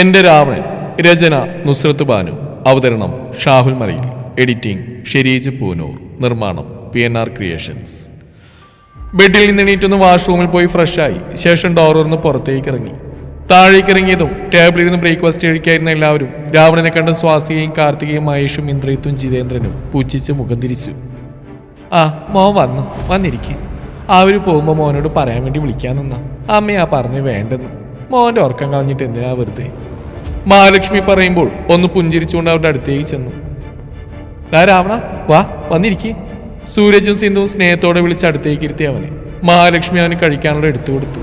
എന്റെ രാവണൻ രചന നുസ്രത്ത് ബാനു. അവതരണം ഷാഹുൽ മറിയിൽ എഡിറ്റിംഗ് ഷെരീജ് പൂനൂർ. നിർമ്മാണം പി എൻ ആർ ക്രിയേഷൻസ്. ബെഡിൽ നിന്ന് എണീറ്റൊന്ന് വാഷ്റൂമിൽ പോയി ഫ്രഷായി ശേഷം ഡോർ തുറന്ന് പുറത്തേക്ക് ഇറങ്ങി. താഴേക്ക് ഇറങ്ങിയതും ടേബിളിൽ നിന്ന് ബ്രേക്ക്ഫാസ്റ്റ് കഴിക്കായിരുന്ന എല്ലാവരും രാവണനെ കണ്ട് സ്വാസികയും കാർത്തികയും മഹേഷും ഇന്ദ്രയത്തും ജിതേന്ദ്രനും പുച്ഛിച്ച് മുഖം തിരിച്ചു. ആ മോൻ വന്നു. വന്നിരിക്കെ. അവർ പോകുമ്പോൾ മോനോട് പറയാൻ വേണ്ടി വിളിക്കാൻ നിന്ന. അമ്മയാ പറഞ്ഞ് വേണ്ടെന്ന്. മോന്റെ ഉറക്കം കളഞ്ഞിട്ട് എന്തിനാ വെറുതെ? മഹാലക്ഷ്മി പറയുമ്പോൾ ഒന്ന് പുഞ്ചിരിച്ചുകൊണ്ട് അവരുടെ അടുത്തേക്ക് ചെന്നു. ഡാ രാവണ വാ വന്നിരിക്കെ. സൂരജും സിന്ധുവും സ്നേഹത്തോടെ വിളിച്ച് അടുത്തേക്ക് ഇരുത്തി അവനെ. മഹാലക്ഷ്മി അവന് കഴിക്കാനുള്ള എടുത്തു കൊടുത്തു.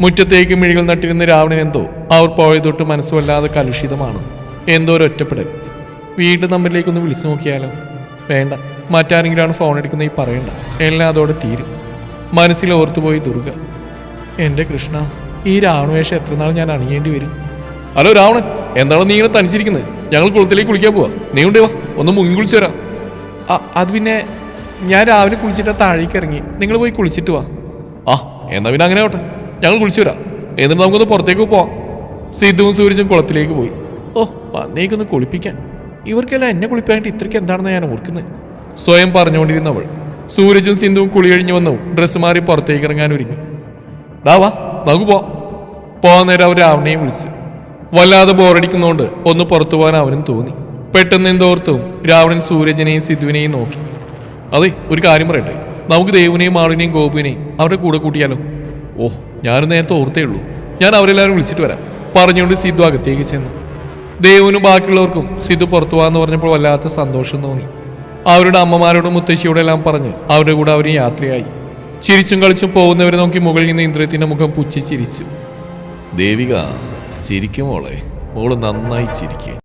മുറ്റത്തേക്ക് മിഴികൾ നട്ടിരുന്ന രാവണൻ എന്തോ അവർ പോയത് തൊട്ട് മനസ്സുമല്ലാതെ കലുഷിതമാണ്. എന്തോ ഒരു ഒറ്റപ്പെടൽ. വീട് നമ്പറിലേക്കൊന്ന് വിളിച്ചു നോക്കിയാലോ? വേണ്ട. മറ്റാരെങ്കിലാണ് ഫോൺ എടുക്കുന്ന ഈ പറയണ്ട. എല്ലാം അതോടെ തീരും. മനസ്സിൽ ഓർത്തുപോയി ദുർഗ. എന്റെ കൃഷ്ണ ഈ രാവണവേഷം എത്ര നാൾ ഞാൻ അണിയേണ്ടി വരും? ഹലോ രാവണൻ എന്താണ് നീ ഇങ്ങനെ തനിച്ചിരിക്കുന്നത് ഞങ്ങൾ കുളത്തിലേക്ക് കുളിക്കാൻ പോവാ. നീ ഉണ്ടേ വാ ഒന്ന് മുങ്ങി കുളിച്ചു വരാം അത് പിന്നെ ഞാൻ രാവിലെ കുളിച്ചിട്ട് താഴേക്ക് ഇറങ്ങി. നിങ്ങൾ പോയി കുളിച്ചിട്ട് വാ. ആ എന്നാ പിന്നെ അങ്ങനെ ആവട്ടെ. ഞങ്ങൾ കുളിച്ചു വരാം. എന്നിട്ട് നമുക്കൊന്ന് പുറത്തേക്ക് പോവാം. സിദ്ധുവും സൂരജും കുളത്തിലേക്ക് പോയി. ഓ വന്നേക്കൊന്ന് കുളിപ്പിക്കാൻ. ഇവർക്കെല്ലാം എന്നെ കുളിപ്പാനായിട്ട് ഇത്രയ്ക്ക് എന്താണെന്ന് ഞാൻ ഓർക്കുന്നത് സ്വയം പറഞ്ഞുകൊണ്ടിരുന്നവൾ. സൂരജും സിന്ധുവും കുളി കഴിഞ്ഞു വന്നു. ഡ്രസ്സ് മാറി പുറത്തേക്ക് ഇറങ്ങാൻ ഒരുങ്ങി വാ നമുക്ക് പോവാം. പോകാൻ നേരം അവർ രാവണയും വിളിച്ചു. വല്ലാതെ ബോറടിക്കുന്നതുകൊണ്ട് ഒന്ന് പുറത്തു പോകാൻ അവനും തോന്നി. പെട്ടെന്ന് എന്തോർത്തും രാവണൻ സൂരജനെയും സിദ്ധുവിനെയും നോക്കി. അതെ ഒരു കാര്യം പറയട്ടെ. നമുക്ക് ദേവിനെയും ആളിനെയും ഗോപുവിനെയും അവരുടെ കൂടെ കൂട്ടിയാലോ? ഓഹ് ഞാനും നേരത്തെ ഓർത്തേ ഉള്ളൂ. ഞാൻ അവരെല്ലാവരും വിളിച്ചിട്ട് വരാം. പറഞ്ഞുകൊണ്ട് സിദ്ധു അകത്തേക്ക് ചെന്നു. ദേവനും ബാക്കിയുള്ളവർക്കും സിദ്ധു പുറത്തു പോകാന്ന് പറഞ്ഞപ്പോൾ വല്ലാത്ത സന്തോഷം തോന്നി. അവരുടെ അമ്മമാരോടും മുത്തശ്ശിയോടും എല്ലാം പറഞ്ഞ് അവരുടെ കൂടെ അവർ യാത്രയായി. ചിരിച്ചും കളിച്ചും പോകുന്നവരെ നോക്കി മുകളിൽ നിന്ന് ഇന്ദ്രത്തിന്റെ മുഖം പുച്ചി ചിരിച്ചു ദേവിക ചിരിക്കും മോളെ. മോൾ നന്നായി ചിരിക്കും.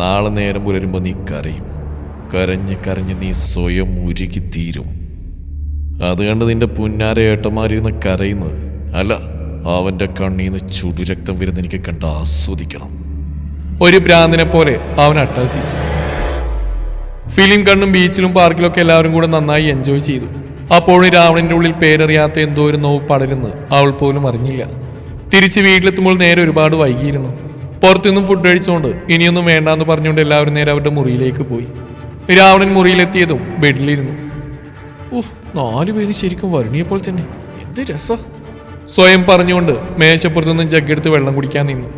നാളെ നേരം പുലരുമ്പോൾ നീ കരയും. കരഞ്ഞ് കരഞ്ഞ് നീ സ്വയം ഉരുകി തീരും. അത് കണ്ട് നിന്റെ പുന്നാര ഏട്ടന്മാരിരുന്ന് കരയുന്നത്. അല്ല അവന്റെ കണ്ണീന്ന് ചുടുരക്തം വരുന്ന എനിക്ക് കണ്ട് ആസ്വദിക്കണം. ഒരു ഭ്രാന്തിനെ പോലെ അവൻ അട്ടാസിച്ചു ഫിലിം കണ്ണും ബീച്ചിലും പാർക്കിലൊക്കെ എല്ലാവരും കൂടെ നന്നായി എൻജോയ് ചെയ്തു. അപ്പോഴും രാവണന്റെ ഉള്ളിൽ പേരറിയാത്ത എന്തോ ഒരു നോവ് പടരുന്ന് അവൾ പോലും അറിഞ്ഞില്ല. തിരിച്ച് വീട്ടിലെത്തുമ്പോൾ നേരെ ഒരുപാട് വൈകിയിരുന്നു. പുറത്തുനിന്നും ഫുഡ് കഴിച്ചുകൊണ്ട് ഇനിയൊന്നും വേണ്ടാന്ന് പറഞ്ഞുകൊണ്ട് എല്ലാവരും നേരെ അവരുടെ മുറിയിലേക്ക് പോയി. രാവണൻ മുറിയിലെത്തിയതും ബെഡിലിരുന്നു. ഉഫ് നാലു പേര് ശരിക്കും വരുണിയപ്പോൾ തന്നെ. എന്ത് രസ. സ്വയം പറഞ്ഞുകൊണ്ട് മേശപ്പുറത്തു നിന്നും ജഗ്ഗെടുത്ത് വെള്ളം കുടിക്കാൻ നിന്നു.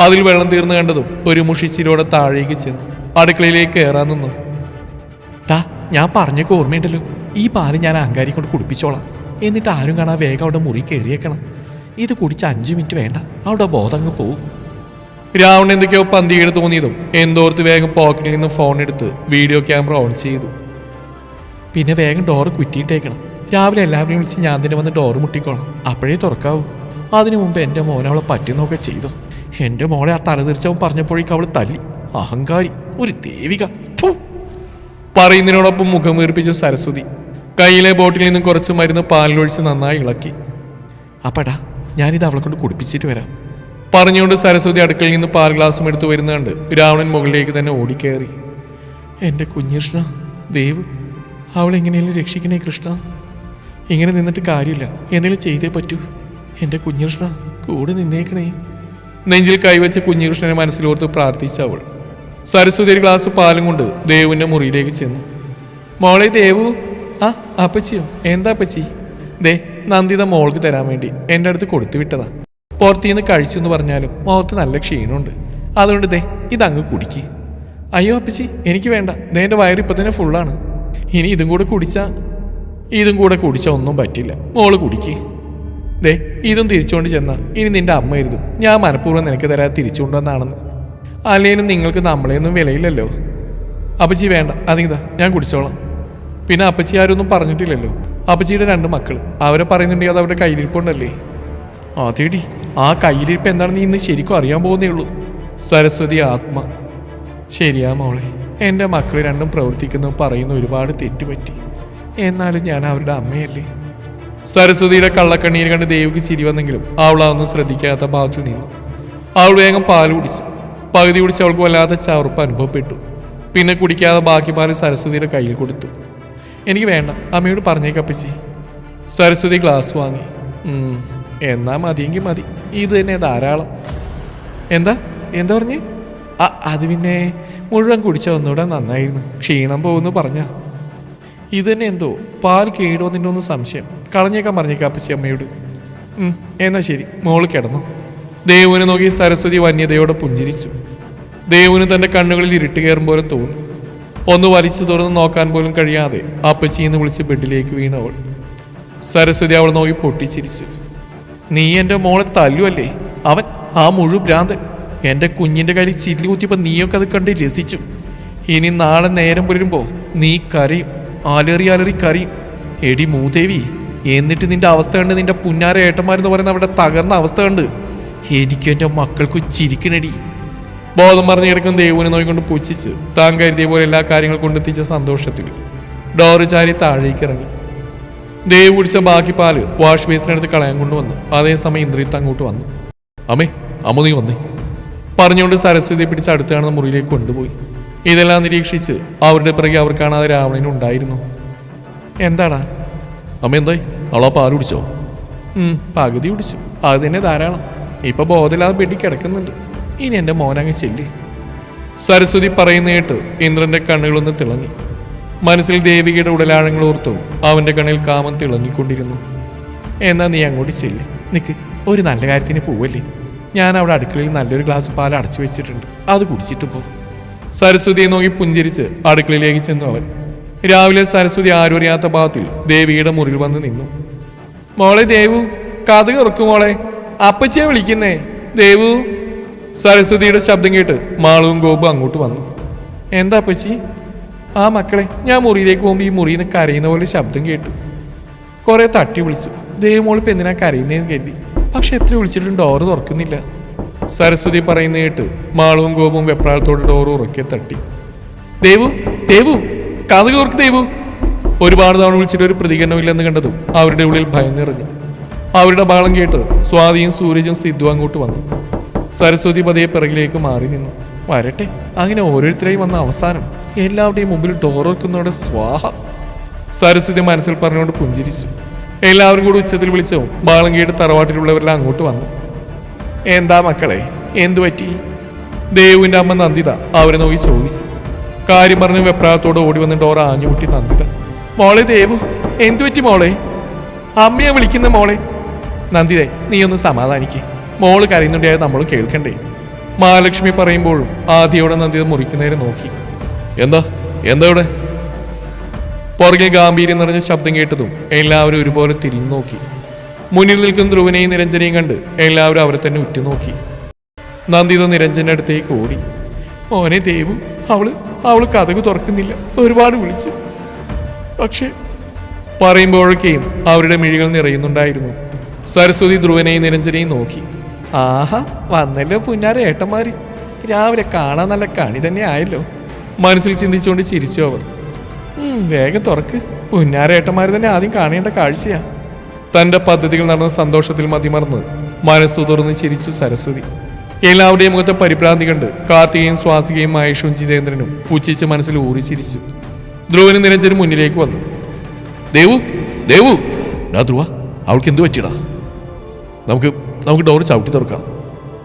അതിൽ വെള്ളം തീർന്നു കണ്ടതും ഒരു മുഷിച്ചിരോടെ താഴേക്ക് ചെന്നു. അടുക്കളയിലേക്ക് കയറാൻ നിന്നു. ടാ ഞാൻ പറഞ്ഞൊക്കെ ഓർമ്മയുണ്ടല്ലോ. ഈ പാൽ ഞാൻ അഹങ്കാരി കൊണ്ട് കുടിപ്പിച്ചോളാം. എന്നിട്ട് ആരും കാണാൻ വേഗം അവിടെ മുറി കയറിയേക്കണം. ഇത് കുടിച്ച് അഞ്ചു മിനിറ്റ് വേണ്ട. അവിടെ ബോധങ്ങ് പോകും പോവും. രാവൺ എന്തൊക്കെയോ പന്തികേട് തോന്നിയതും എന്തോർത്ത് വേഗം പോക്കറ്റിൽ നിന്ന് ഫോൺ എടുത്ത് വീഡിയോ ക്യാമറ ഓൺ ചെയ്തു. പിന്നെ വേഗം ഡോറ് കുറ്റിയിട്ടേക്കണം. രാവിലെ എല്ലാവരെയും വിളിച്ച് ഞാൻ തന്നെ വന്ന് ഡോറ് മുട്ടിക്കോളാം. അപ്പോഴേ തുറക്കാവൂ. അതിനു മുമ്പ് എന്റെ മോനെ അവളെ പറ്റുന്നൊക്കെ ചെയ്തു. എന്റെ മോളെ ആ തലതിരിച്ചവൻ പറഞ്ഞപ്പോഴേക്കും അവൾ തല്ലി. അഹങ്കാരി. ഒരു ദേവിക. പറയുന്നതിനോടൊപ്പം മുഖം വീർപ്പിച്ചു സരസ്വതി കയ്യിലെ ബോട്ടിൽ നിന്ന് കുറച്ച് മരുന്ന് പാലിലൊഴിച്ച് നന്നായി ഇളക്കി. അപ്പടാ ഞാനിത് അവളെ കൊണ്ട് കുടിപ്പിച്ചിട്ട് വരാം. പറഞ്ഞുകൊണ്ട് സരസ്വതി അടുക്കളയിൽ നിന്ന് പാൽ ഗ്ലാസും എടുത്തു വരുന്നുണ്ട്. രാവണൻ മുകളിലേക്ക് തന്നെ ഓടിക്കയറി എന്റെ കുഞ്ഞികൃഷ്ണ ദേവ് അവളെങ്ങനെയെങ്കിലും രക്ഷിക്കണേ കൃഷ്ണ. ഇങ്ങനെ നിന്നിട്ട് കാര്യമില്ല. എന്തെങ്കിലും ചെയ്തേ പറ്റൂ. എന്റെ കുഞ്ഞികൃഷ്ണ കൂടെ നിന്നേക്കണേ. നെഞ്ചിൽ കൈവച്ച് കുഞ്ഞികൃഷ്ണനെ മനസ്സിലോർത്ത് പ്രാർത്ഥിച്ച അവൾ. സരസ്വതി ഒരു ഗ്ലാസ് പാലും കൊണ്ട് ദേവിന്റെ മുറിയിലേക്ക് ചെന്നു. മോളെ ദേവു ആ അപ്പച്ചിയോ? എന്താ അപ്പച്ചി? ദേ നന്ദിത മോൾക്ക് തരാൻ വേണ്ടി എന്റെ അടുത്ത് കൊടുത്തു വിട്ടതാ. പുറത്തുനിന്ന് കഴിച്ചു എന്ന് പറഞ്ഞാലും മുഖത്ത് നല്ല ക്ഷീണമുണ്ട്. അതുകൊണ്ട് ദേ ഇതങ്ങ് കുടിക്ക്. അയ്യോ അപ്പച്ചി എനിക്ക് വേണ്ട. ദേ എന്റെ വയറ് ഇപ്പം തന്നെ ഫുള്ളാണ് ഇനി ഇതും കൂടെ കുടിച്ചാ? ഇതും കൂടെ കുടിച്ചാൽ ഒന്നും പറ്റില്ല. മോൾ കുടിക്ക്. ദേ ഇതും തിരിച്ചുകൊണ്ട് ചെന്ന. ഇനി നിന്റെ അമ്മ എഴുതും. ഞാൻ മനഃപൂർവം നിനക്ക് തരാ തിരിച്ചുകൊണ്ടുവന്നാണെന്ന്. അല്ലേലും നിങ്ങൾക്ക് നമ്മളെയൊന്നും വിലയില്ലല്ലോ. അപ്പച്ചി വേണ്ട. അതിതാ ഞാൻ കുടിച്ചോളാം. പിന്നെ അപ്പച്ചി ആരൊന്നും പറഞ്ഞിട്ടില്ലല്ലോ. അപ്പച്ചിയുടെ രണ്ട് മക്കൾ അവരെ പറയുന്നുണ്ടെങ്കിൽ അത് അവരുടെ കയ്യിലിരിപ്പുണ്ടല്ലേ? അതേടി ആ കയ്യിലിരിപ്പ് എന്താണെന്ന് ഇന്ന് ശരിക്കും അറിയാൻ പോകുന്നേ ഉള്ളൂ. സരസ്വതി ആത്മ. ശരിയാ മോളെ. എന്റെ മക്കൾ രണ്ടും പ്രവർത്തിക്കുന്നു പറയുന്ന ഒരുപാട് തെറ്റുപറ്റി. എന്നാലും ഞാൻ അവരുടെ അമ്മയല്ലേ? സരസ്വതിയുടെ കള്ളക്കണ്ണീര് കണ്ട് ദേവിക്ക് ചിരി വന്നെങ്കിലും അവൾ അതൊന്നും ശ്രദ്ധിക്കാത്ത ഭാഗത്തിൽ നിന്നു. അവൾ വേഗം പാൽ കുടിച്ചു. പകുതി കുടിച്ച് അവൾക്ക് വല്ലാത്ത ചവറുപ്പ് അനുഭവപ്പെട്ടു. പിന്നെ കുടിക്കാതെ ബാക്കി പാൽ സരസ്വതിയുടെ കയ്യിൽ കൊടുത്തു. എനിക്ക് വേണ്ട. അമ്മയോട് പറഞ്ഞേക്കപ്പച്ചി സരസ്വതി ഗ്ലാസ് വാങ്ങി. "ഉം, എന്നാ മതിയെങ്കിൽ മതി. ഇത് തന്നെ ധാരാളം. എന്താ? എന്താ പറഞ്ഞേ? ആ അത് പിന്നെ മുഴുവൻ കുടിച്ച ഒന്നുകൂടെ നന്നായിരുന്നു. ക്ഷീണം പോകുന്നു പറഞ്ഞ. ഇത് തന്നെ എന്തോ? പാൽ കേടുവന്നിന്റെ ഒന്ന് സംശയം. കളഞ്ഞേക്കാൻ പറഞ്ഞേക്കാം അപ്പച്ചി അമ്മയോട്. എന്നാ ശരി. മോൾ കിടന്നു. ദേവുവിനെ നോക്കി സരസ്വതി വന്യതയോടെ പുഞ്ചിരിച്ചു. ദേവുവിന് തന്റെ കണ്ണുകളിൽ ഇരുട്ട് കയറും പോലെ തോന്നി. ഒന്ന് വലിച്ചു തുറന്ന് നോക്കാൻ പോലും കഴിയാതെ അപ്പച്ചിന്ന് വിളിച്ച് ബെഡിലേക്ക് വീണവൾ സരസ്വതി അവൾ നോക്കി പൊട്ടിച്ചിരിച്ചു. നീ എന്റെ മോളെ തല്ലുവല്ലേ? അവൻ ആ മുഴു ഭ്രാന്തൻ എന്റെ കുഞ്ഞിന്റെ കയ്യിൽ ചില്ലി കുത്തിയപ്പോൾ നീയൊക്കെ അത് കണ്ട് രസിച്ചു. ഇനി നാളെ നേരം പുലരുമ്പോൾ നീ കരയും. അലറി അലറി കരയും. എടി മൂദേവി എന്നിട്ട് നിന്റെ അവസ്ഥ കണ്ട് നിന്റെ പുന്നാര ഏട്ടന്മാരെന്ന് പറയുന്ന അവിടെ തകർന്ന അവസ്ഥ കണ്ട് എനിക്ക് എന്റെ മക്കൾക്ക് ചിരിക്കണടി. ബോധം കിടക്കുന്ന ദേവുവിനെ നോക്കിക്കൊണ്ട് പുച്ഛിച്ച്. താൻ കരുതിയ പോലെ എല്ലാ കാര്യങ്ങൾ കൊണ്ടെത്തിച്ച സന്തോഷത്തിൽ. ഡോറ് ചാരി താഴേക്ക് ഇറങ്ങി. ദേവ് കുടിച്ച ബാക്കി പാൽ വാഷ് ബേസിനടുത്ത് കളയാൻ കൊണ്ടുവന്നു. അതേസമയം ഇന്ദ്രിയത്ത് അങ്ങോട്ട് വന്നു. അമ്മേ അമ്മ നീ വന്നേ. പറഞ്ഞുകൊണ്ട് സരസ്വതി പിടിച്ച് അടുത്ത് കാണുന്ന മുറിയിലേക്ക് കൊണ്ടുപോയി. ഇതെല്ലാം നിരീക്ഷിച്ച് അവരുടെ പിറകെ അവർ കാണാതെ രാവണനും ഉണ്ടായിരുന്നു. എന്താടാ? അമ്മ എന്തായി? അവളാ പാൽ കുടിച്ചോ? പകുതി കുടിച്ചു. അത് തന്നെ ധാരാളം. ഇപ്പൊ ബോധമില്ലാതെ പെട്ടി കിടക്കുന്നുണ്ട്. ഇനി എന്റെ മോനങ്ങ് ചെല്ലി. സരസ്വതി പറയുന്ന കേട്ട് ഇന്ദ്രന്റെ കണ്ണുകളൊന്ന് തിളങ്ങി. മനസ്സിൽ ദേവികയുടെ ഉടലാഴങ്ങൾ ഓർത്തു അവന്റെ കണ്ണിൽ കാമം തിളങ്ങിക്കൊണ്ടിരുന്നു. എന്നാ നീ അങ്ങോട്ട് ചെല്ല്. നിക്ക് ഒരു നല്ല കാര്യത്തിന് പോവല്ലേ? ഞാൻ അവിടെ അടുക്കളയിൽ നല്ലൊരു ഗ്ലാസ് പാൽ അടച്ചു വെച്ചിട്ടുണ്ട്. അത് കുടിച്ചിട്ട് പോ. സരസ്വതിയെ നോക്കി പുഞ്ചിരിച്ച് അടുക്കളയിലേക്ക് ചെന്നു അവൻ. രാവിലെ സരസ്വതി ആരും അറിയാത്ത ഭാഗത്തിൽ ദേവിയുടെ മുറിയിൽ വന്ന് നിന്നു. മോളെ ദേവു കഥ തുറക്കും മോളെ. അപ്പച്ചിയെ വിളിക്കുന്നേ. ദേവു സരസ്വതിയുടെ ശബ്ദം കേട്ട് മാളവും ഗോപും അങ്ങോട്ട് വന്നു. എന്താ പച്ചി ആ മക്കളെ ഞാൻ മുറിയിലേക്ക് പോകുമ്പോൾ ഈ മുറിയിൽ നിന്ന് കരയുന്ന പോലെ ശബ്ദം കേട്ടു. കുറെ തട്ടി വിളിച്ചു. ദേവമോൾ ഇപ്പം എന്തിനാ കരയുന്നതെന്ന് കരുതി. പക്ഷെ എത്ര വിളിച്ചിട്ടും ഡോറ് തുറക്കുന്നില്ല. സരസ്വതി പറയുന്ന കേട്ട് മാളവും ഗോപും വെപ്രാളത്തോട് ഡോറ് ഉറക്കെ തട്ടി. ദേവു ദേവു കഥ ഓർക്ക് ദേവു. ഒരുപാട് തവണ വിളിച്ചിട്ട് ഒരു പ്രതികരണമില്ലെന്ന് കണ്ടതും അവരുടെ ഉള്ളിൽ ഭയം നിറഞ്ഞു. അവരുടെ ബഹളം കേട്ട് സ്വാതിയും സൂരജും സിദ്ധു അങ്ങോട്ട് വന്നു. സരസ്വതി പതിയെ പിറകിലേക്ക് മാറി നിന്നു. വരട്ടെ അങ്ങനെ ഓരോരുത്തരെയും വന്ന അവസാനം എല്ലാവരുടെയും മുമ്പിൽ ഡോറോക്കുന്നതോടെ സ്വാഹ. സരസ്വതി മനസ്സിൽ പറഞ്ഞുകൊണ്ട് പുഞ്ചിരിച്ചു. എല്ലാവരും കൂടി ഉച്ചത്തിൽ വിളിച്ചോ ബാളങ്കിയുടെ തറവാട്ടിലുള്ളവരെല്ലാം അങ്ങോട്ട് വന്നു. എന്താ മക്കളെ എന്തു പറ്റി? ദേവുവിന്റെ അമ്മ നന്ദിത അവരെ നോക്കി ചോദിച്ചു. കാര്യം പറഞ്ഞ് വെപ്രാളത്തോടെ ഓടി വന്ന് ഡോറ ആഞ്ഞുമുട്ടി നന്ദിത. മോളെ ദേവു എന്തു പറ്റി മോളെ? അമ്മയെ വിളിക്കുന്ന മോളെ. നന്ദിതേ നീ ഒന്ന് സമാധാനിക്ക്. മോൾ കരയുന്നുണ്ടായത് നമ്മൾ കേൾക്കണ്ടേ? മഹാലക്ഷ്മി പറയുമ്പോഴും ആദ്യയോടെ നന്ദിത മുറിക്കുന്നേരെ നോക്കി. എന്താ? എന്താ ഇവിടെ? പുറകെ ഗാംഭീര്യം നിറഞ്ഞ ശബ്ദം കേട്ടതും എല്ലാവരും ഒരുപോലെ തിരിഞ്ഞു നോക്കി. മുന്നിൽ നിൽക്കുന്ന ധ്രുവനെയും നിരഞ്ജനെയും കണ്ട് എല്ലാവരും അവരെ തന്നെ ഉറ്റുനോക്കി. നന്ദിത നിരഞ്ജന്റെ അടുത്തേക്ക് ഓടി. ഓനെ ദേവു അവൾ അവൾ കഥക് തുറക്കുന്നില്ല. ഒരുപാട് വിളിച്ചു. പക്ഷേ പറയുമ്പോഴൊക്കെയും അവരുടെ മിഴികൾ നിറയുന്നുണ്ടായിരുന്നു. സരസ്വതി ധ്രുവനെയും നിരഞ്ജനെയും നോക്കി. ആഹാ വന്നല്ലോ പുന്നാര ഏട്ടന്മാര്. രാവിലെ കാണാൻ നല്ല കണി തന്നെ ആയല്ലോ. മനസ്സിൽ ചിന്തിച്ചുകൊണ്ട് ചിരിച്ചു അവർ വേഗം തുറക്ക്. പുന്നാരേട്ടന്മാർ തന്നെ ആദ്യം കാണേണ്ട കാഴ്ചയാ. തന്റെ പദ്ധതികൾ നടന്ന സന്തോഷത്തിൽ മതിമറന്ന് മനസ്സു തുറന്ന് ചിരിച്ചു സരസ്വതി. എല്ലാവരുടെയും മുഖത്തെ പരിഭ്രാന്തി കണ്ട് കാർത്തികയും സ്വാസികയും മഹേഷും ജിതേന്ദ്രനും പുച്ഛിച്ച് മനസ്സിൽ ഊറി ചിരിച്ചു. ധ്രുവനും നിരഞ്ജനും മുന്നിലേക്ക് വന്നു. ദേവു ദേവു ധ്രുവ അവൾക്ക് എന്ത് പറ്റിയടാ? നമുക്ക് നമുക്ക് ഡോർ ചവിട്ടി തുറക്കാം.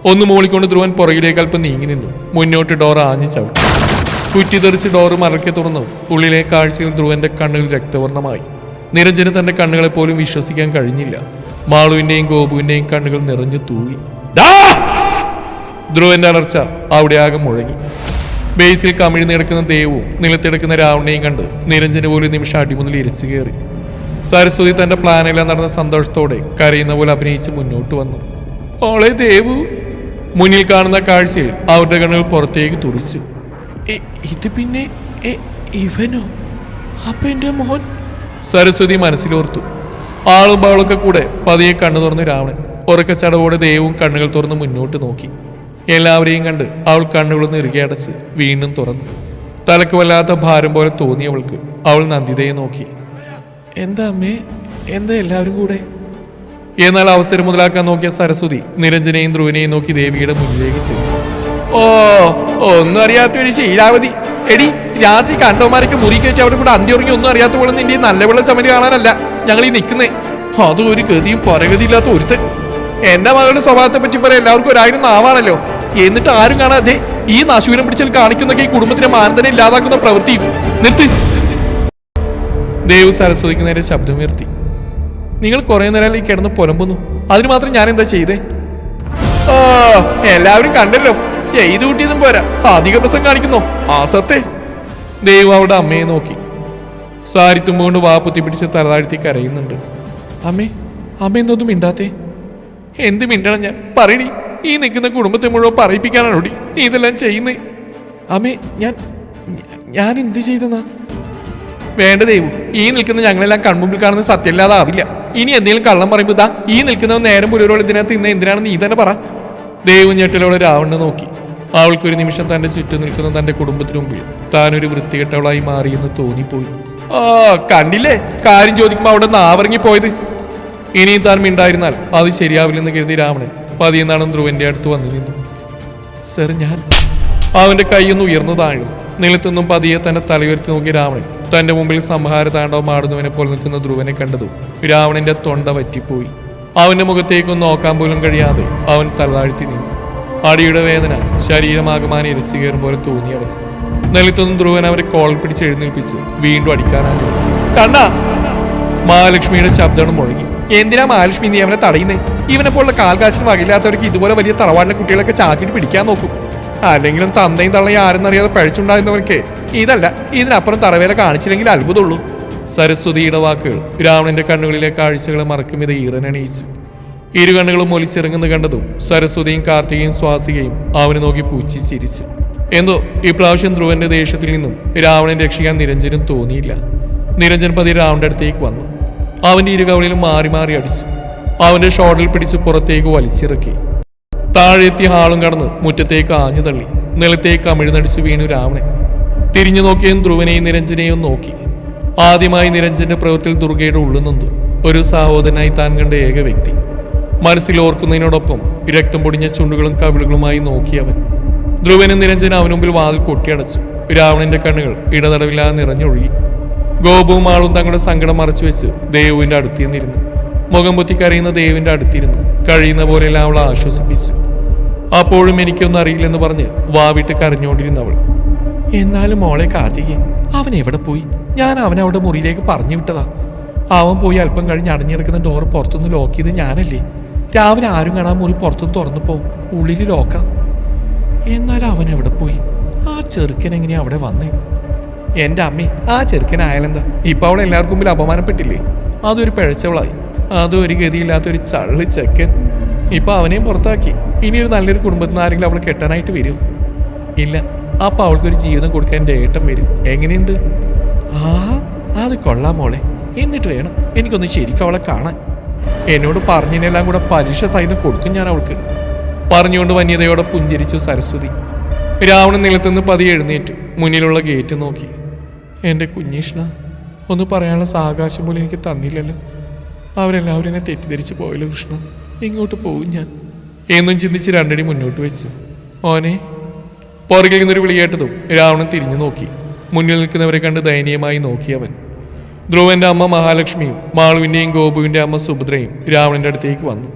ഒന്ന് മൂളിക്കൊണ്ട് ധ്രുവൻ പുറകിലേക്ക് അല്പം നീങ്ങി നിന്നു. മുന്നോട്ട് ഡോർ ആഞ്ഞു ചവിട്ടി. കുറ്റിതെറിച്ച് ഡോറ് മറക്കെ തുറന്നു. ഉള്ളിലെ കാഴ്ചയിൽ ധ്രുവന്റെ കണ്ണുകൾ രക്തവർണമായി. നിരഞ്ജന് തന്റെ കണ്ണുകളെ പോലും വിശ്വസിക്കാൻ കഴിഞ്ഞില്ല. മാളുവിന്റെയും ഗോപുവിന്റെയും കണ്ണുകൾ നിറഞ്ഞു തൂങ്ങി! ധ്രുവന്റെ അലർച്ച അവിടെ ആകെ മുഴങ്ങി. ബേസിൽ കമിഴ്ന്ന് കിടക്കുന്ന ദേവും നിലത്തിടക്കുന്ന രാവണനെയും കണ്ട് നിരഞ്ജന് പോലും നിമിഷം അടിമുതൽ ഇരച്ചു കയറി. സരസ്വതി തന്റെ പ്ലാനെല്ലാം നടന്ന സന്തോഷത്തോടെ കരയുന്ന പോലെ അഭിനയിച്ച് മുന്നോട്ട് വന്നു. ഓളെ ദേവു മുന്നിൽ കാണുന്ന കാഴ്ചയിൽ അവരുടെ കണ്ണുകൾ പുറത്തേക്ക് തുറിച്ചു. "എ- ഇത് പിന്നെ ഇവനോ? അപ്പൊ എന്റെ മോൻ? സരസ്വതി മനസ്സിലോർത്തു. ആളും ബാളൊക്കെ കൂടെ പതിയെ കണ്ണു തുറന്നു രാവണൻ. ഉറക്കച്ചടവോടെ ദേവും കണ്ണുകൾ തുറന്ന് മുന്നോട്ട് നോക്കി. എല്ലാവരെയും കണ്ട് അവൾ കണ്ണുകൾ നിറുകയടച്ച് വീണ്ടും തുറന്നു. തലക്ക് വല്ലാത്ത ഭാരം പോലെ തോന്നി അവൾക്ക്. അവൾ നന്ദിതയെ നോക്കി. എന്താ അമ്മേ? എന്താ എല്ലാവരും കൂടെ? എന്നാൽ അവസരം മുതലാക്കാൻ നോക്കിയ സരസ്വതി നിരഞ്ജനെയും ധ്രുവനെയും നോക്കി ദേവിയുടെ മുന്നിലേക്ക് ചെന്നു. ഓ ഒന്നും അറിയാത്തൊരു ശീലാവതി. എടി രാത്രി കണ്ടവന്മാരൊക്കെ മുറി കയറ്റി അവിടെ കൂടെ അന്തി ഉറങ്ങി ഒന്നും അറിയാത്ത പോലെ നിന്റെ നല്ല വെള്ളം ചമരി കാണാനല്ല ഞങ്ങൾ ഈ നിൽക്കുന്നേ. അതും ഒരു ഗതിയും പരഗതിയില്ലാത്ത ഒരുത്ത് എന്റെ മകളുടെ സ്വഭാവത്തെ പറ്റി പറയാൻ എല്ലാവർക്കും ഒരായിരം നാവാണല്ലോ. എന്നിട്ട് ആരും കാണാതെ ഈ നാശൂരം പിടിച്ചാൽ കാണിക്കുന്നൊക്കെ ഈ കുടുംബത്തിന്റെ മാനദണ്ഡം ഇല്ലാതാക്കുന്ന പ്രവൃത്തിയും. നിർത്തി. ദേവ് സരസ്വതിക്ക് നേരെ ശബ്ദമുയർത്തി നിങ്ങൾ കുറെ നേരം ഈ കിടന്ന് പുലമ്പുന്നു. അതിന് മാത്രം ഞാൻ എന്താ ചെയ്തേ? ഓ എല്ലാവരും കണ്ടല്ലോ. ചെയ്തു കൂട്ടിയതും പോരാ. അധിക പ്രസം കാണിക്കുന്നു. ആ സത്തെ ദേവ് അവളുടെ അമ്മയെ നോക്കി. സാരി തുമ്പുകൊണ്ട് വാപ്പുത്തി പിടിച്ച് തലതാഴ്ത്തി കരയുന്നുണ്ട്. അമ്മേ അമ്മ എന്നൊന്നും മിണ്ടാത്തേ. എന്ത് മിണ്ടണം ഞാൻ? പറയണി ഈ നിൽക്കുന്ന കുടുംബത്തെ മുഴുവൻ പറയിപ്പിക്കാനാണോടി? നീ ഇതെല്ലാം ചെയ്യുന്നേ. അമ്മേ ഞാൻ ഞാൻ എന്ത് ചെയ്തെന്നാ? വേണ്ട ദൈവം ഈ നിൽക്കുന്ന ഞങ്ങളെല്ലാം കൺമുമ്പിൽ കാണുന്ന സത്യമില്ലാതാവില്ല ഇനി എന്തെങ്കിലും കള്ളം പറയുമ്പോൾ ഇതാ ഈ നിൽക്കുന്നവൻ നേരം പുരോട് ഇതിനകത്ത് ഇന്ന് എന്തിനാണെന്ന് നീ തന്നെ പറ. ദൈവം ഞെട്ടിലോട് രാവണനെ നോക്കി. അവൾക്കൊരു നിമിഷം തന്റെ ചുറ്റും നിൽക്കുന്ന തന്റെ കുടുംബത്തിന് മുമ്പിൽ താനൊരു വൃത്തികെട്ടവളായി മാറിയെന്ന് തോന്നിപ്പോയി. ആ കണ്ടില്ലേ? കാര്യം ചോദിക്കുമ്പോൾ അവിടെ നാവറങ്ങി പോയത്. ഇനിയും താൻ മിണ്ടായിരുന്നാൽ അത് ശരിയാവില്ലെന്ന് കരുതി രാവണൻ പതിയെന്നാളും ധ്രുവന്റെ അടുത്ത് വന്നു നിന്നു. സർ ഞാൻ. അവന്റെ കൈയൊന്ന് ഉയർന്നു താഴ്ന്നു നിലത്തുനിന്നും പതിയെ തന്നെ തലയുയർത്തി നോക്കി രാവണൻ തന്റെ മുമ്പിൽ സംഹാര താണ്ഡവം ആടുന്നവനെ പോലെ നിൽക്കുന്ന ധ്രുവനെ കണ്ടതും രാവണന്റെ തൊണ്ട വറ്റിപ്പോയി. അവന്റെ മുഖത്തേക്കൊന്നും നോക്കാൻ പോലും കഴിയാതെ അവൻ തലതാഴ്ത്തി നിന്നു. അടിയുടെ വേദന ശരീരമാകമാനം ഇരച്ചു കയറും പോലെ തോന്നി അവന്. നിലത്തുനിന്നും ധ്രുവൻ അവരെ കോൾ പിടിച്ച് എഴുന്നേൽപ്പിച്ച് വീണ്ടും അടിക്കാനാകും കണ്ട മഹാലക്ഷ്മിയുടെ ശബ്ദം മുഴങ്ങി. എന്തിനാ മഹാലക്ഷ്മി നീ അവനെ തടയുന്നേ? ഇവനെ പോലുള്ള കാൽകാശിന് വകയില്ലാത്തവർക്ക് ഇതുപോലെ വലിയ തറവാടിലെ കുട്ടികളൊക്കെ ചാക്കിട്ട് പിടിക്കാൻ നോക്കും. അല്ലെങ്കിലും തന്തയും തള്ളയും ആരെന്നറിയാതെ പഴിച്ചുണ്ടായിരുന്നവർക്ക് ഇതല്ല ഇതിനപ്പുറം തറവേല കാണിച്ചില്ലെങ്കിൽ അത്ഭുതമുള്ളൂ. സരസ്വതിയുടെ വാക്കുകൾ രാവണന്റെ കണ്ണുകളിലെ കാഴ്ചകളെ മറക്കും ഇത് ഈറനണയിച്ചു ഇരു കണ്ണുകളും ഒലിച്ചിറങ്ങുന്ന കണ്ടതും സരസ്വതിയും കാർത്തികയും സ്വാസികയും അവനെ നോക്കി പൂച്ചി ചിരിച്ചു. എന്തോ ഇപ്രാവശ്യം ധ്രുവന്റെ ദേഷ്യത്തിൽ നിന്നും രാവണൻ രക്ഷിക്കാൻ നിരഞ്ജനും തോന്നിയില്ല. നിരഞ്ജൻ പതി രാവണന്റെ അടുത്തേക്ക് വന്നു. അവന്റെ ഇരുകവളിലും മാറി മാറി അടിച്ചു. അവന്റെ ഷോട്ടിൽ പിടിച്ച് പുറത്തേക്ക് വലിച്ചിറക്കി. താഴെത്തി ഹാളും കടന്ന് മുറ്റത്തേക്ക് ആഞ്ഞു തള്ളി. നിലത്തേക്ക് അമിഴ്ന്നടിച്ച് വീണു രാവണൻ. തിരിഞ്ഞു നോക്കിയും ധ്രുവനെയും നിരഞ്ജനെയും നോക്കി. ആദ്യമായി നിരഞ്ജന്റെ പ്രവൃത്തിയിൽ ദുർഗയുടെ ഉള്ളുന്നുണ്ട് ഒരു സഹോദരനായി താൻ കണ്ട ഏക വ്യക്തി. മനസ്സിൽ ഓർക്കുന്നതിനോടൊപ്പം രക്തം പൊടിഞ്ഞ ചുണ്ടുകളും കവിളുകളുമായി നോക്കി അവൻ. ധ്രുവനും നിരഞ്ജൻ അവന് മുമ്പിൽ വാതിൽ കൊട്ടിയടച്ചു. രാവണന്റെ കണ്ണുകൾ ഇടതടവില്ലാതെ നിറഞ്ഞൊഴുകി. ഗോപവും ആളും തങ്ങളുടെ സങ്കടം മറച്ചു വെച്ച് ദേവുവിന്റെ അടുത്തിരുന്നിരുന്നു മുഖം പൊത്തി ദേവിന്റെ അടുത്തിരുന്നു. കഴിയുന്ന പോലെയെല്ലാം അവളെ ആശ്വസിപ്പിച്ചു. അപ്പോഴും എനിക്കൊന്നും അറിയില്ലെന്ന് പറഞ്ഞ് വാവിട്ട് കരഞ്ഞുകൊണ്ടിരുന്നവൾ എന്നാലും മോളെ കാർത്തിക് അവൻ എവിടെ പോയി? ഞാൻ അവനെ അവിടെ മുറിയിലേക്ക് പറഞ്ഞു വിട്ടതാ. അവൻ പോയി അല്പം കഴിഞ്ഞ് അടഞ്ഞെടുക്കുന്ന ഡോർ പുറത്തുനിന്ന് ലോക്ക് ചെയ്ത് ഞാനല്ലേ? രാവിലെ ആരും കാണാൻ മുറി പുറത്തുനിന്ന് തുറന്നപ്പോ ഉള്ളിൽ ലോക്കാം എന്നാൽ അവൻ എവിടെ പോയി? ആ ചെറുക്കൻ എങ്ങനെയാ അവിടെ വന്നേ? എന്റെ അമ്മേ ആ ചെറുക്കൻ ആയാലെന്താ ഇപ്പൊ അവളെ എല്ലാവർക്കും മുമ്പിൽ അപമാനപ്പെട്ടില്ലേ? അതൊരു പിഴച്ചവളായി. അതും ഒരു ഗതിയില്ലാത്തൊരു ചള്ളി ചെക്കൻ. ഇപ്പൊ അവനെയും പുറത്താക്കി. ഇനി ഒരു നല്ലൊരു കുടുംബത്തിൽ നിന്ന് ആരെങ്കിലും അവളെ കെട്ടാനായിട്ട് വരും. ഇല്ല അപ്പൊ അവൾക്കൊരു ജീവിതം കൊടുക്കാൻ എന്റെ ഏട്ടം വരും. എങ്ങനെയുണ്ട്? ആ അത് കൊള്ളാം മോളെ. എന്നിട്ട് വേണം എനിക്കൊന്ന് ശരിക്കും അവളെ കാണാൻ. എന്നോട് പറഞ്ഞതിനെല്ലാം കൂടെ പരീക്ഷ സഹിതം കൊടുക്കും ഞാൻ അവൾക്ക്. പറഞ്ഞുകൊണ്ട് വന്യതയോടെ പുഞ്ചിരിച്ചു സരസ്വതി. രാവണൻ നിലത്തുനിന്ന് പതിയെ എഴുന്നേറ്റു. മുന്നിലുള്ള ഗേറ്റ് നോക്കി. എന്റെ കുഞ്ഞീഷ്ണ ഒന്ന് പറയാനുള്ള സാവകാശം പോലും എനിക്ക് തന്നില്ലല്ലോ. അവരെല്ലാവരും എന്നെ തെറ്റിദ്ധരിച്ച് പോയല്ലോ കൃഷ്ണ. ഇങ്ങോട്ട് പോകും ഞാൻ. എന്നും ചിന്തിച്ച് രണ്ടടി മുന്നോട്ട് വെച്ചു. ഓനെ പുറകിൽ നിന്നൊരു വിളി കേട്ടതും രാവണൻ തിരിഞ്ഞു നോക്കി. മുന്നിൽ നിൽക്കുന്നവരെ കണ്ട് ദയനീയമായി നോക്കിയവൻ ധ്രുവന്റെ അമ്മ മഹാലക്ഷ്മിയും മാളുവിന്റെയും ഗോപുവിന്റെ അമ്മ സുഭദ്രയും രാവണന്റെ അടുത്തേക്ക് വന്നു.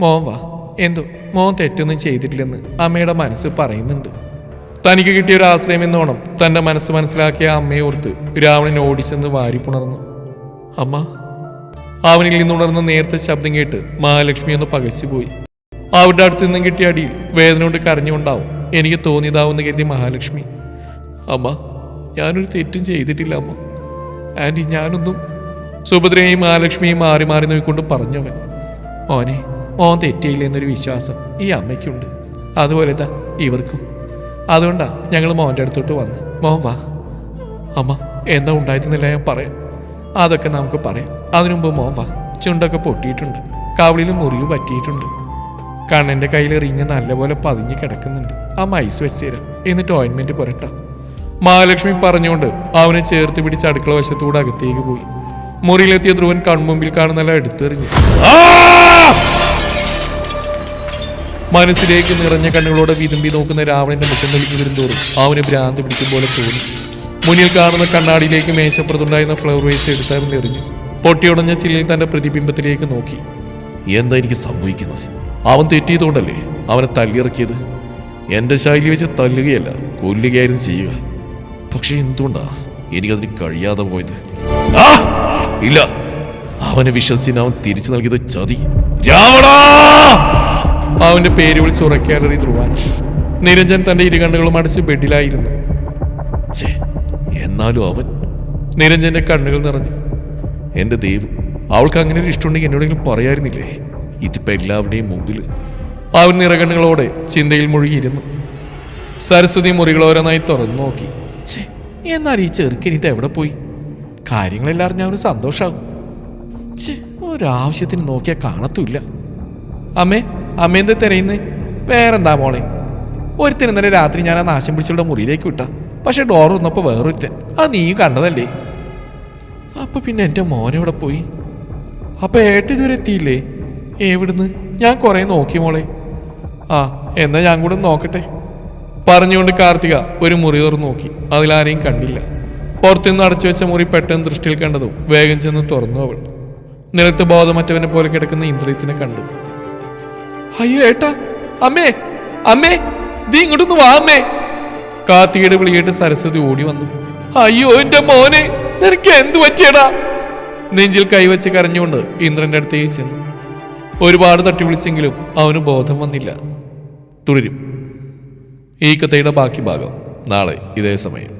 മോൻ വാ. എന്തോ മോൻ തെറ്റൊന്നും ചെയ്തിട്ടില്ലെന്ന് അമ്മയുടെ മനസ്സ് പറയുന്നുണ്ട്. തനിക്ക് കിട്ടിയ ഒരു ആശ്രയം എന്നോണം തന്റെ മനസ്സ് മനസ്സിലാക്കിയ അമ്മയെ ഓർത്ത് രാവണൻ ഓടിച്ചെന്ന് വാരിപ്പുണർന്നു. അമ്മ അവനിൽ നിന്നുണർന്ന നേരത്തെ ശബ്ദം കേട്ട് മഹാലക്ഷ്മി ഒന്ന് പകച്ചുപോയി അവരുടെ അടുത്ത് നിന്നും കിട്ടിയ അടിയിൽ വേദന കൊണ്ട് കരഞ്ഞുകൊണ്ടാവും എനിക്ക് തോന്നിയതാവെന്ന് കരുതി മഹാലക്ഷ്മി. അമ്മ ഞാനൊരു തെറ്റും ചെയ്തിട്ടില്ല അമ്മ. ആന്റി ഞാനൊന്നും സുഭദ്രയും മഹാലക്ഷ്മിയും മാറി മാറി നോക്കിക്കൊണ്ട് പറഞ്ഞവൻ. മോനെ മോൻ തെറ്റിയില്ല എന്നൊരു വിശ്വാസം ഈ അമ്മയ്ക്കുണ്ട്. അതുപോലെ താ ഇവർക്കും. അതുകൊണ്ടാ ഞങ്ങൾ മോന്റെ അടുത്തോട്ട് വന്ന് മോൻ വാ. അമ്മ എന്താ ഉണ്ടായിരുന്നില്ല ഞാൻ പറയാം. അതൊക്കെ നമുക്ക് പറയാം. അതിനു മുമ്പ് മോൻ വാ. ചുണ്ടൊക്കെ പൊട്ടിയിട്ടുണ്ട്. കവിളിൽ മുറിവ് പറ്റിയിട്ടുണ്ട് കണ്ണന്റെ കയ്യിൽ റിങ് നല്ലപോലെ പതിഞ്ഞ് കിടക്കുന്നുണ്ട്. ആ മൈസ് വെച്ച് തരാം എന്നിട്ട് ഓയിൻമെന്റ് പുരട്ട. മഹാലക്ഷ്മി പറഞ്ഞുകൊണ്ട് അവനെ ചേർത്ത് പിടിച്ച് അടുക്കള വശത്തൂടെ അകത്തേക്ക് പോയി. മുറിയിലെത്തിയ ധ്രുവൻ കൺമുമ്പിൽ കാണുന്നല്ല എടുത്തെറിഞ്ഞു. മനസ്സിലേക്ക് നിറഞ്ഞ കണ്ണുകളോടെ വിതുമ്പി നോക്കുന്ന രാവണന്റെ മുഖം നൽകി വരുന്തോറും അവന് ഭ്രാന്ത് പിടിക്കും പോലെ തോന്നി. മുന്നിൽ കാണുന്ന കണ്ണാടിയിലേക്ക് മേശപ്പുറത്തുണ്ടായിരുന്ന ഫ്ലവർ വേസ് എടുത്തായിരുന്നു എറിഞ്ഞു. പൊട്ടിയുടഞ്ഞ ചില്ലിൽ തന്റെ പ്രതിബിംബത്തിലേക്ക് നോക്കി. എന്താ എനിക്ക് സംഭവിക്കുന്നത്? അവൻ തെറ്റിയതുകൊണ്ടല്ലേ അവനെ തല്ലിയിറക്കിയത്? എന്റെ ശൈലി വെച്ച് തല്ലുകയല്ല കൊല്ലുകയായിരുന്നു ചെയ്യുക. പക്ഷെ എന്തുകൊണ്ടാ എനിക്കതിന് കഴിയാതെ പോയത്? ആ! ഇല്ല. അവനെ വിശ്വസിന് അവൻ തിരിച്ചു നൽകിയത് ചതി. അവന്റെ പേര് വിളിച്ച് ഉറക്കാലറി ധ്രുവാൻ. നിരഞ്ജൻ തന്റെ ഇരുകണ്ണുകളും അടച്ച് ബെഡിലായിരുന്നു. ഛേ എന്നാലും അവൻ നിരഞ്ജന്റെ കണ്ണുകൾ നിറഞ്ഞു. എന്റെ ദൈവം അവൾക്ക് അങ്ങനെ ഒരു ഇഷ്ടമുണ്ടെങ്കിൽ എന്നോടെങ്കിലും പറയായിരുന്നില്ലേ ഇതിപ്പോ എല്ലാവരുടെയും മുമ്പിൽ. അവൻ നിറകണ്ണുകളോടെ ചിന്തയിൽ മുഴുകിയിരുന്നു. സരസ്വതി മുറികൾ തുറന്നു നോക്കി. എന്നാൽ ഈ ചെറുക്കനിട്ട് എവിടെ പോയി? കാര്യങ്ങളെല്ലാം അറിഞ്ഞ സന്തോഷാകും. ഛേ ഒരാവശ്യത്തിന് നോക്കിയാൽ കാണത്തുമില്ല അമ്മേ അമ്മ തിരയുന്നേ? വേറെന്താ മോളെ? ഒരുത്തിന് ഇന്നലെ രാത്രി ഞാൻ ആ നാശം പിടിച്ചുള്ള മുറിയിലേക്ക് വിട്ട. പക്ഷെ ഡോർ വന്നപ്പോൾ വേറൊരുത്തൻ. അത് നീ കണ്ടതല്ലേ? അപ്പൊ പിന്നെ എന്റെ മോനെവിടെ പോയി? അപ്പൊ ഏട്ട ഇതുവരെ എത്തിയില്ലേ? എവിടുന്ന്? ഞാൻ കുറെ നോക്കി മോളെ. ആ എന്നാ ഞാൻ കൂടെ നോക്കട്ടെ. പറഞ്ഞുകൊണ്ട് കാർത്തിക ഒരു മുറി തുറന്നു നോക്കി. അതിലാരെയും കണ്ടില്ല. പുറത്തുനിന്ന് അടച്ചു വെച്ച മുറി പെട്ടെന്ന് ദൃഷ്ടിയിൽ കണ്ടതും വേഗം ചെന്ന് തുറന്നു അവൾ. നിലത്ത് ബോധമറ്റവനെ പോലെ കിടക്കുന്ന ഇന്ദ്രിയത്തിനെ കണ്ടു. അയ്യോ ഏട്ടാ അമ്മേ അമ്മേ നീ ഇങ്ങോട്ടൊന്ന് വാ അമ്മേ. കാർത്തികയുടെ വിളിയേട്ട് സരസ്വതി ഓടി വന്നു. അയ്യോ എന്റെ മോനെ നിനക്ക് എന്തു പറ്റിയടാ? നെഞ്ചിൽ കൈവച്ച് കരഞ്ഞുകൊണ്ട് ഇന്ദ്രന്റെ അടുത്തേക്ക് ചെന്നു. ഒരുപാട് തട്ടി വിളിച്ചെങ്കിലും അവന് ബോധം വന്നില്ല. തുടരും. ഈ കഥയുടെ ബാക്കി ഭാഗം നാളെ ഇതേ സമയം.